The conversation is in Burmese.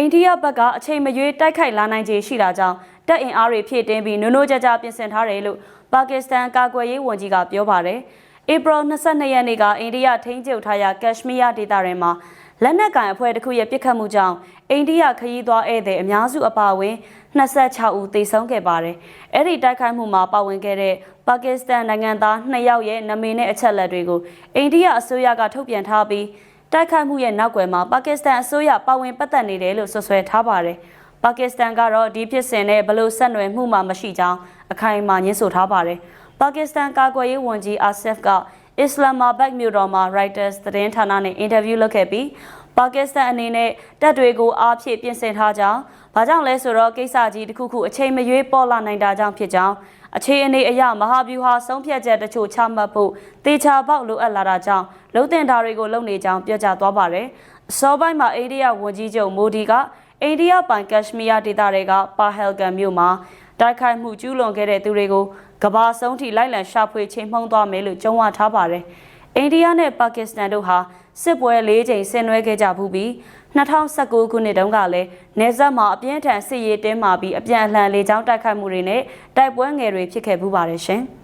အိန္ဒိယဘက်ကအချိန်မရွေးတိုက်ခိုက်လာနိုင်ခြေရှိတာကြောင့်တပ်အင်အားတွေဖြည့်တင်းပြီးနိုးနိုးကြကြပြင်ဆင်ထားတယ်လို့ပါကစ္စတန်ကာကွယ်ရေးဝန်ကြီးကပြောပါတယ်။ဧပြီ22ရက်နေ့ကအိန္ဒိယထိန်းချုပ်ထားရာကက်ရှမီးယားဒေသထဲမှာလက်နက်ကိုင်အဖွဲ့တစ်ခုရဲ့ပစ်ခတ်မှုကြောင့်အိန္ဒိယခရီးသွားဧည့်သည်အများစုအပါအဝင်26ဦးသေဆုံးခဲ့ပါတယ်။အဲ့ဒီတိုက်ခိုက်မှုမှာပါဝင်ခဲ့တဲ့ပါကစ္စတန်နိုင်ငံသား2ယောက်ရဲ့နာမည်နဲ့အချက်အလက်တွေကိုအိန္ဒိယအစိုးရကထုတ်ပြန်ထားပြီး တိုက်ခိုက်မှုရဲ့နောက်ွယ်မှာပါကစ္စတန်အစိုးရပါဝင်ပတ်သက်နေတယ်လို့ဆွဆွဲထားပါတယ်။ပါကစ္စတန်ကတော့ဒီဖြစ်စဉ်နဲ့ဘလို့ဆက်နွယ်မှုမှမရှိကြောင်းအခိုင်အမာညှင်းဆိုထားပါတယ်။ပါကစ္စတန်ကာကွယ်ရေးဝန်ကြီးအာဆဖ်ကအစ္စလာမာဘတ်မြို့တော်မှာ Reuters သတင်းဌာနနဲ့အင်တာဗျူးလုပ်ခဲ့ပြီးပါကစ္စတန်အနေနဲ့တပ်တွေကိုအားဖြည့်ပြင်ဆင်ထားကြောင်းဘာကြောင့်လဲဆိုတော့ကိစ္စကြီးတစ်ခုခုအချိန်မရွေးပေါ်လာနိုင်တာကြောင့်ဖြစ်ကြောင်း အခြေအနေအရမဟာဗျူဟာဆုံးဖြတ်ချက်တချို့ချမှတ်ဖို့တေချာပေါက်လိုအပ်လာတာကြောင့်လုံတင်တာတွေကိုလုပ်နေကြောင်းပြောကြားသွားပါတယ်။အစောပိုင်းမှာအိန္ဒိယဝန်ကြီးချုပ်မိုဒီကအိန္ဒိယပိုင်ကက်ရှမီးယားဒေသတွေကပါဟဲလ်ဂန်မြို့မှာတိုက်ခိုက်မှုကျူးလွန်ခဲ့တဲ့သူတွေကိုကဘာဆုံးထိလိုက်လံရှာဖွေချိန်မှုံသွားမယ်လို့ကြုံဝထားပါတယ်။ အိန္ဒိယနဲ့ပါကစ္စတန်တို့ဟာစစ်ပွဲ၄ချိန်ဆင်နွှဲခဲ့ကြဘူးပြီး2019ခုနှစ်တုန်းကလည်းနေဆက်မှာအပြင်းထန်စစ်ရေးတင်းမာပြီးအပြန်အလှန်လေကြောင်းတိုက်ခိုက်မှုတွေနဲ့တိုက်ပွဲငယ်တွေဖြစ်ခဲ့ပူပါတယ်ရှင်။